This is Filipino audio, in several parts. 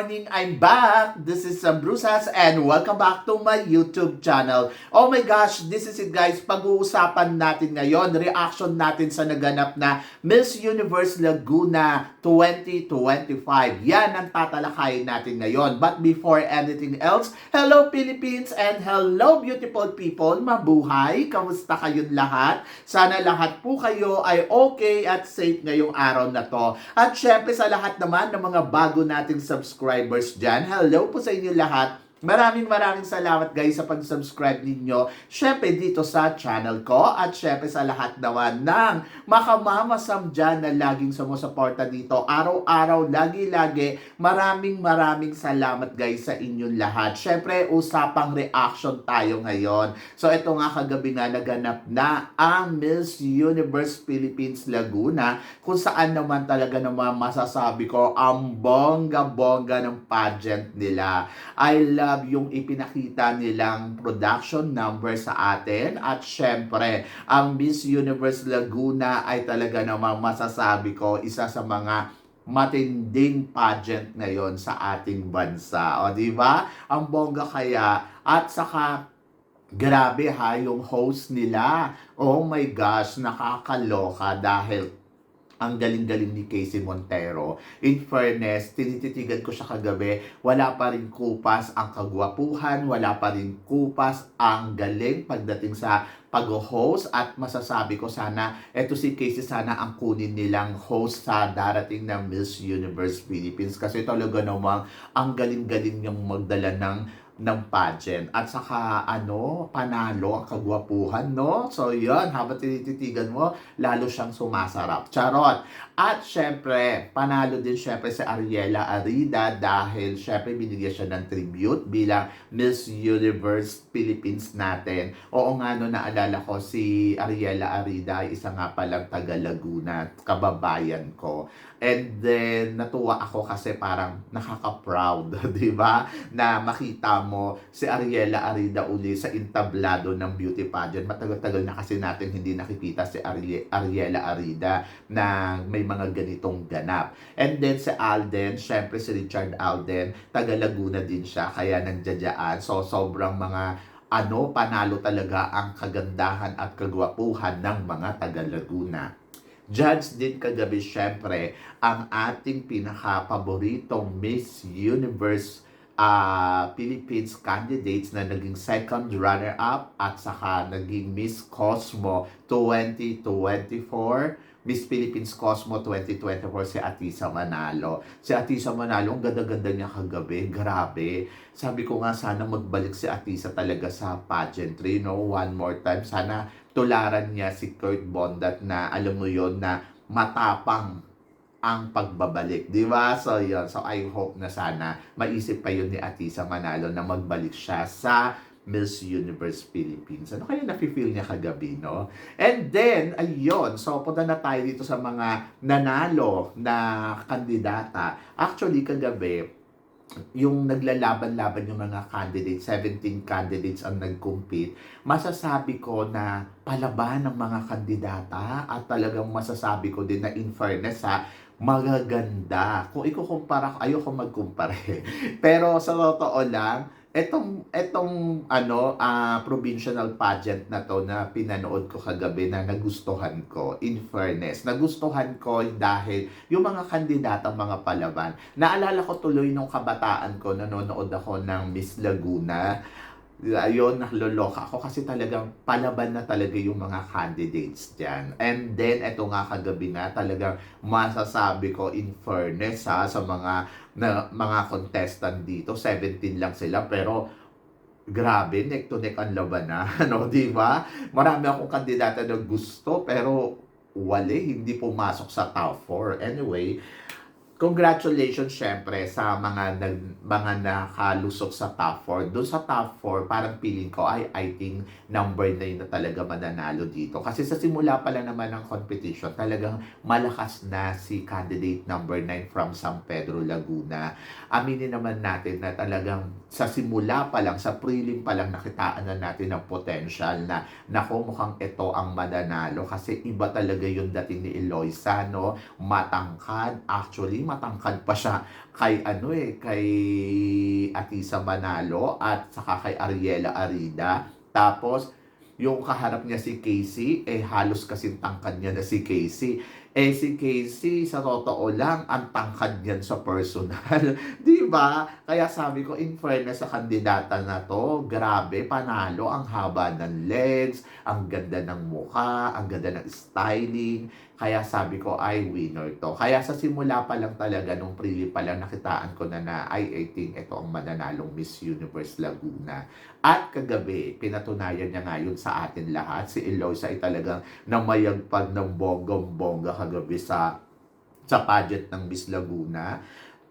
morning! I'm back! This is Sam Brusas and welcome back to my YouTube channel. Oh my gosh, this is it guys. Pag-uusapan natin ngayon, reaction natin sa naganap na Miss Universe Laguna 2025. Yan ang tatalakayin natin ngayon. But before anything else, hello Philippines and hello beautiful people! Mabuhay! Kamusta kayong lahat? Sana lahat po kayo ay okay at safe ngayong araw na to. At syempre sa lahat naman ng mga bago nating subscribers dyan, hello po sa inyo lahat. Maraming maraming salamat guys sa pag-subscribe ninyo. Syempre dito sa channel ko at syempre sa lahat naman ng makamamasam dyan na laging sumusuporta dito. Araw-araw, lagi-lagi. Maraming maraming salamat guys sa inyong lahat. Syempre usapang reaction tayo ngayon. So ito nga kagabi nga naganap na ang Miss Universe Philippines Laguna kung saan naman talaga naman masasabi ko ang bongga-bongga ng pageant nila. I love yung ipinakita nilang production number sa atin at syempre ang Miss Universe Laguna ay talaga namang masasabi ko isa sa mga matinding pageant ngayon sa ating bansa. O, di ba? Ang bongga kaya at saka grabe ha yung host nila. Oh my gosh, nakakaloka dahil ang galing-galing ni Casey Montero. In fairness, tinititigan ko siya kagabi, wala pa rin kupas ang kagwapuhan, wala pa rin kupas ang galing pagdating sa pag-host. At masasabi ko sana, eto si Casey sana ang kunin nilang host sa darating ng Miss Universe Philippines. Kasi talaga namang ang galing-galing niyang magdala ng ng pageant. At saka, ano, panalo ang kagwapuhan, no? So, yun, habang tinititigan mo, lalo siyang sumasarap. Charot! At, syempre, panalo din syempre si Ariela Arida dahil, syempre, binigyan siya ng tribute bilang Miss Universe Philippines natin. Oo nga, no, naalala ko, si Ariela Arida, isa nga palang taga Laguna, kababayan ko. And then, natuwa ako kasi parang nakaka-proud, di ba? Na makita mo si Ariela Arida uli sa intablado ng beauty pageant. Matagal-tagal na kasi natin hindi nakikita si Ari- Ariela Arida na may mga ganitong ganap. And then si Alden, syempre si Richard Alden, taga Laguna din siya, kaya nandiyadyaan. So, sobrang mga ano, panalo talaga ang kagandahan at kagwapuhan ng mga taga Laguna. Judge din kagabi syempre ang ating pinaka-paboritong Miss Universe uh, Philippines candidates na naging second runner-up at saka naging Miss Cosmo 2024. Miss Philippines Cosmo 2024 si Atisa Manalo. Si Atisa Manalo, ang ganda-ganda niya kagabi. Grabe. Sabi ko nga sana magbalik si Atisa talaga sa pageantry, no? One more time. Sana tularan niya si Kurt Bondat na alam mo yon na matapang ang pagbabalik, di ba? So, yun. So, I hope na sana maisip pa yun ni Atisa Manalo na magbalik siya sa Miss Universe Philippines. Ano kaya nafe-feel niya kagabi, no? And then, ayun, so punta na tayo dito sa mga nanalo na kandidata. Actually, kagabi, yung naglalaban-laban yung mga candidates, 17 candidates ang nag-compete, masasabi ko na palaban ng mga kandidata at talagang masasabi ko din na in fairness ha, magaganda. Kung ikukumpara, ayoko magkumpare. Pero sa totoo lang, etong etong ano uh, provincial pageant na to na pinanood ko kagabi na nagustuhan ko in fairness nagustuhan ko dahil yung mga kandidatang mga palaban naalala ko tuloy nung kabataan ko nanonood ako ng Miss Laguna ayun, nakloloka ako kasi talagang palaban na talaga yung mga candidates dyan. And then, eto nga kagabi na, talagang masasabi ko in fairness ha, sa mga na, mga contestant dito, 17 lang sila, pero grabe, neck to neck ang labanan, no, di ba? Marami akong kandidata na gusto, pero wali, hindi pumasok sa top 4. Anyway, congratulations syempre sa mga nag, mga nakalusok sa top 4. Doon sa top 4, parang feeling ko ay I think number 9 na talaga mananalo dito. Kasi sa simula pa lang naman ng competition, talagang malakas na si candidate number 9 from San Pedro, Laguna. Aminin naman natin na talagang sa simula pa lang, sa prelim pa lang nakitaan na natin ng potential na nako mukhang ito ang mananalo kasi iba talaga yung dating ni Eloisa, no? Matangkad, actually matangkad pa siya kay ano eh, kay Atisa Manalo at saka kay Ariela Arida. Tapos, yung kaharap niya si Casey, eh halos kasing tangkad niya na si Casey. Eh si Casey, sa totoo lang, ang tangkad niyan sa personal. Di ba? Kaya sabi ko, in fairness sa kandidata na to, grabe, panalo, ang haba ng legs, ang ganda ng mukha, ang ganda ng styling. Kaya sabi ko, ay, winner to. Kaya sa simula pa lang talaga, nung prili pa lang, nakitaan ko na na, ay, I think ito ang mananalong Miss Universe Laguna. At kagabi, pinatunayan niya ngayon sa atin lahat. Si Eloisa ay talagang namayagpag ng bonggong-bongga kagabi sa sa pageant ng Miss Laguna.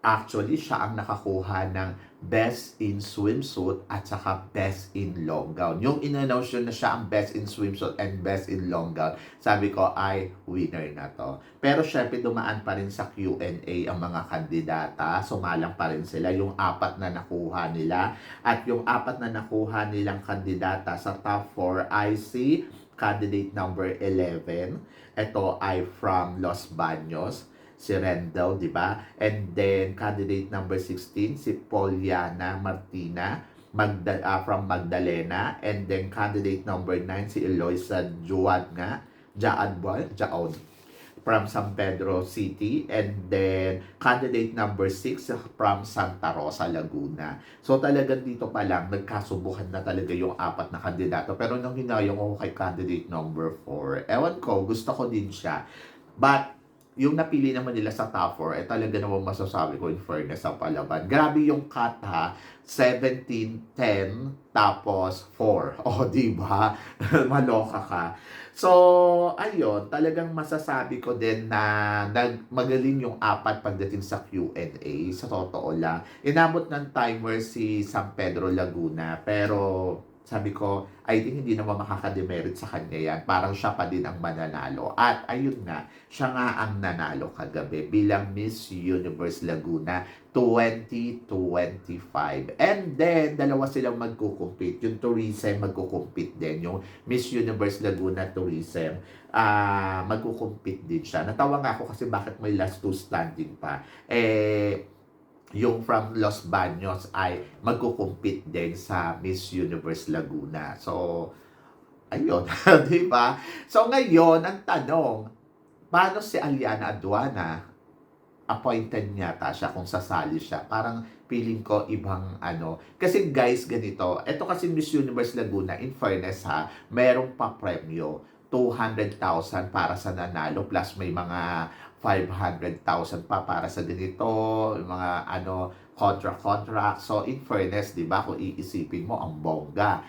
Actually, siya ang nakakuha ng Best in Swimsuit at saka Best in Long Gown. Yung in-announce na siya ang Best in Swimsuit and Best in Long Gown, sabi ko ay winner na to. Pero syempre dumaan pa rin sa Q&A ang mga kandidata. Sumalang pa rin sila yung apat na nakuha nila. At yung apat na nakuha nilang kandidata sa top 4 ay si candidate number 11. Ito ay from Los Baños si Rendell, di ba? And then, candidate number 16, si Poliana Martina Magda, ah, from Magdalena. And then, candidate number 9, si Eloisa Juad nga. Jaan ba? Jaon. From San Pedro City. And then, candidate number 6 from Santa Rosa, Laguna. So, talagang dito pa lang, nagkasubukan na talaga yung apat na kandidato. Pero nung hinayong ako kay candidate number 4, ewan ko, gusto ko din siya. But, yung napili naman nila sa top 4, eh talaga naman masasabi ko in fairness sa palaban. Grabe yung cut ha, 17, 10, tapos 4. O, di ba? Maloka ka. So, ayun, talagang masasabi ko din na nag magaling yung apat pagdating sa Q&A. Sa totoo lang. Inabot ng timer si San Pedro Laguna, pero sabi ko, I think hindi naman makakademerit sa kanya yan. Parang siya pa din ang mananalo. At ayun nga, siya nga ang nanalo kagabi bilang Miss Universe Laguna 2025. And then, dalawa silang magkukumpit. Yung tourism magkukumpit din. Yung Miss Universe Laguna tourism, ah magkukumpit din siya. Natawa nga ako kasi bakit may last two standing pa. Eh, yung from Los Baños ay magkukumpit din sa Miss Universe Laguna. So, ayun, di ba? So, ngayon, ang tanong, paano si Aliana Aduana? Appointed niya ta siya kung sasali siya. Parang feeling ko ibang ano. Kasi guys, ganito. Ito kasi Miss Universe Laguna, in fairness ha, merong pa premyo. 200,000 para sa nanalo plus may mga 500,000 pa para sa ganito, yung mga ano, contract-contract. So, in fairness, di ba, kung iisipin mo, ang bongga.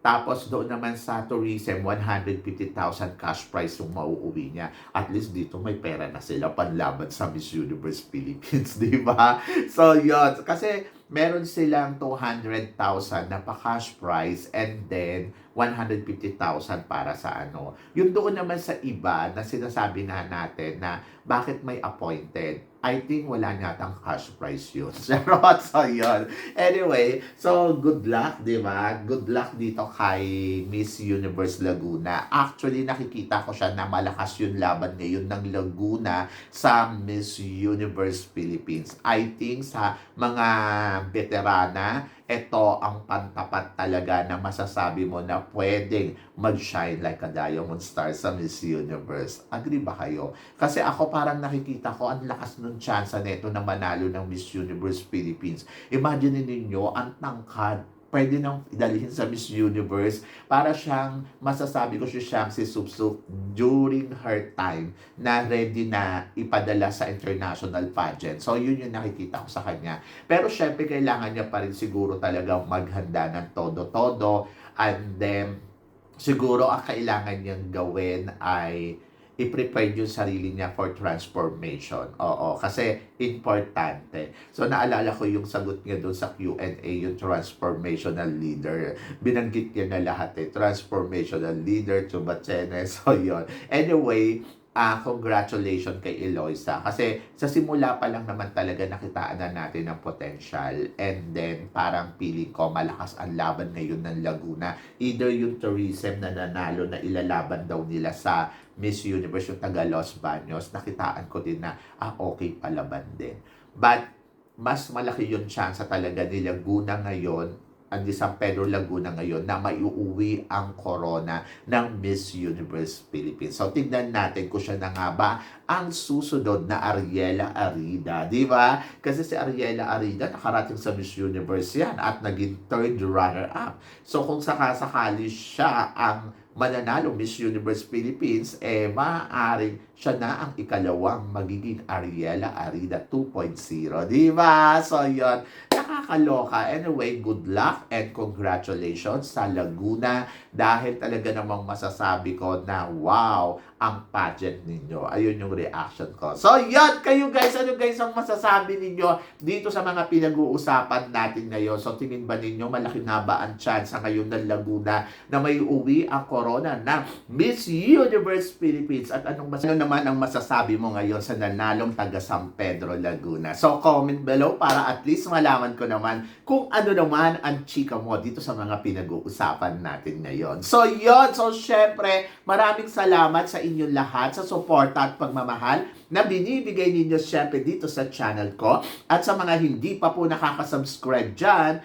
Tapos doon naman sa tourism, 150,000 cash prize yung mauuwi niya. At least dito may pera na sila panlaban sa Miss Universe Philippines, di ba? So, yun. Kasi meron silang 200,000 na pa-cash prize and then 150,000 para sa ano. Yung doon naman sa iba na sinasabi na natin na bakit may appointed, I think wala natang cash prize yun. Charot, so yun. Anyway, so good luck, di ba? Good luck dito kay Miss Universe Laguna. Actually, nakikita ko siya na malakas yung laban ngayon ng Laguna sa Miss Universe Philippines. I think sa mga veterana, ito ang pantapat talaga na masasabi mo na pwedeng mag-shine like a diamond star sa Miss Universe. Agree ba kayo? Kasi ako parang nakikita ko ang lakas ng chance nito na manalo ng Miss Universe Philippines. Imagine ninyo, ang tangkad pwede nang idalhin sa Miss Universe para siyang, masasabi ko siya siyang si Supsup during her time na ready na ipadala sa international pageant. So, yun yung nakikita ko sa kanya. Pero syempre, kailangan niya pa rin siguro talagang maghanda ng todo-todo and then siguro ang kailangan niyang gawin ay i-prepare yung sarili niya for transformation. Oo, kasi importante. So, naalala ko yung sagot niya doon sa Q&A, yung transformational leader. Binanggit niya na lahat eh. Transformational leader, Chubachenes. So, yun. Anyway, ah congratulations kay Eloisa. Kasi sa simula pa lang naman talaga nakitaan na natin ang potential. And then parang feeling ko malakas ang laban ngayon ng Laguna. Either yung tourism na nanalo na ilalaban daw nila sa Miss Universe yung taga Los Baños. Nakitaan ko din na ah okay palaban din. But mas malaki yung chance talaga ni Laguna ngayon ang di San Pedro Laguna ngayon na maiuwi ang corona ng Miss Universe Philippines. So, tignan natin kung siya na nga ba ang susunod na Ariela Arida. Di ba? Kasi si Ariela Arida nakarating sa Miss Universe yan at naging third runner-up. So, kung sakasakali siya ang mananalo Miss Universe Philippines, eh maaaring siya na ang ikalawang magiging Ariela Arida 2.0. Di ba? So, yun nakakaloka. Anyway, good luck and congratulations sa Laguna dahil talaga namang masasabi ko na wow, ang pageant ninyo. Ayun yung reaction ko. So, yan! Kayo guys, ano guys ang masasabi ninyo dito sa mga pinag-uusapan natin ngayon? So, tingin ba ninyo malaki nga ba ang chance ngayon ng Laguna na may uwi ang corona ng Miss Universe Philippines? At anong mas ano naman ang masasabi mo ngayon sa nanalong taga San Pedro Laguna? So, comment below para at least malaman ko naman kung ano naman ang chika mo dito sa mga pinag-uusapan natin ngayon. So, yon So, syempre, maraming salamat sa inyong lahat sa suporta at pagmamahal na binibigay ninyo syempre dito sa channel ko. At sa mga hindi pa po nakaka-subscribe dyan,